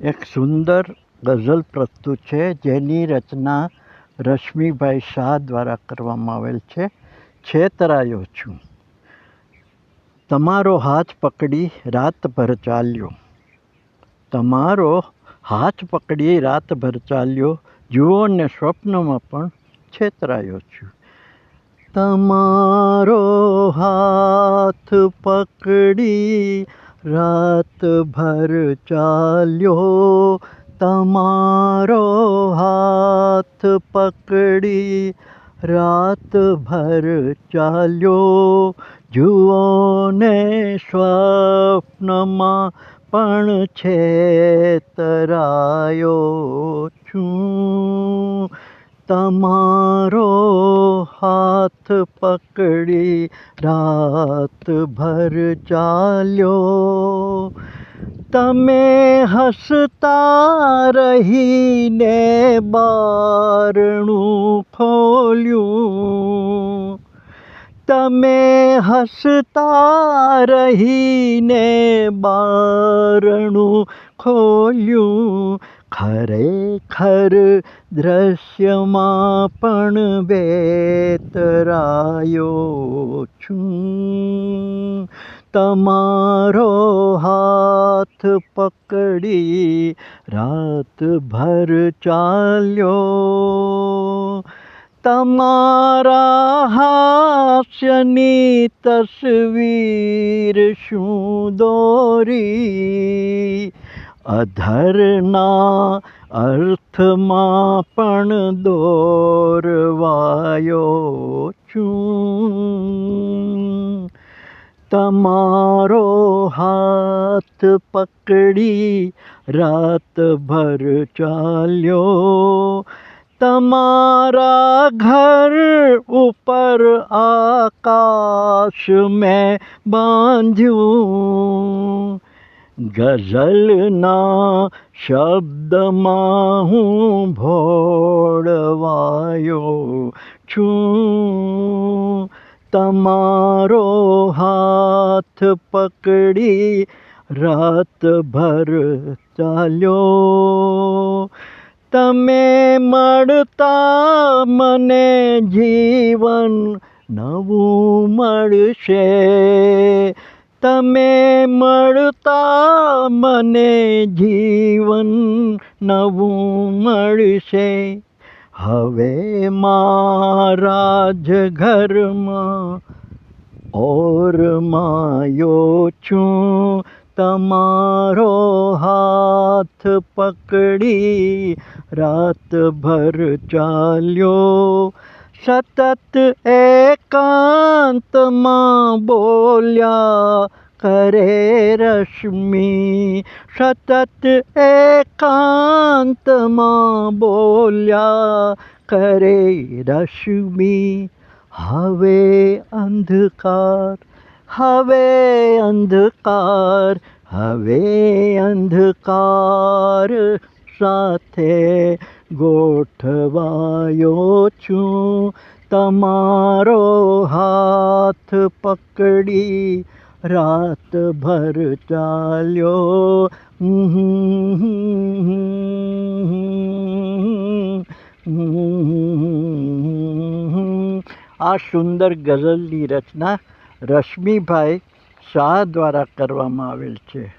એક સુંદર ગઝલ પ્રસ્તુત છે, જેની રચના રશ્મિભાઈ શાહ દ્વારા કરવામાં આવેલ છે. છેતરાયો છું. તમારો હાથ પકડી રાતભર ચાલ્યો. તમારો હાથ પકડી રાતભર ચાલ્યો. જુઓ ને સ્વપ્નમાં પણ છેતરાયો છું. તમારો હાથ પકડી રાતભર ચાલ્યો તમારો હાથ પકડી. રાતભર ચાલ્યો જુઓ ને સ્વપ્નમાં પણ છેતરાયો છું. તમારો હાથ પકડી રાતભર ચાલ્યો તમે હસતા રહીને બારણું ખોલ્યું તમે હસતા રહીને બારણું ખોલ્યું ખરેખર દ્રશ્યમાં પણ વેતરાયો છું. તમારો હાથ પકડી રાતભર ચાલ્યો. તમારા હાસ્યની તસવીર શું દોરી? અધરના અર્થમાં પણ દોરવાયો છું. તમારો હાથ પકડી રાતભર ચાલ્યો. તમારા ઘર ઉપર આકાશ મેં બાંધ્યું. ગઝલના શબ્દમાં હું ભોળવાયો છું. તમારો હાથ પકડી રાતભર ચાલ્યો. તમે મળતા મને જીવન નવું મળશે. તમે મળતા મને જીવન નવું મળશે. હવે મારા જ ઘરમાં ઓરમાયો છું. તમારો હાથ પકડી રાતભર ચાલ્યો. સતત એકાંતમાં બોલ્યા કરે રશ્મિ સતત એકાંતમાં બોલ્યા કરે રશ્મિ હવે અંધકાર હવે અંધકાર હવે અંધકાર સાથે ગોઠવાયો છું તમારો હાથ પકડી રાતભર ચાલ્યો. આ સુંદર ગઝલની રચના રશ્મિભાઈ શાહ દ્વારા કરવામાં આવેલ છે.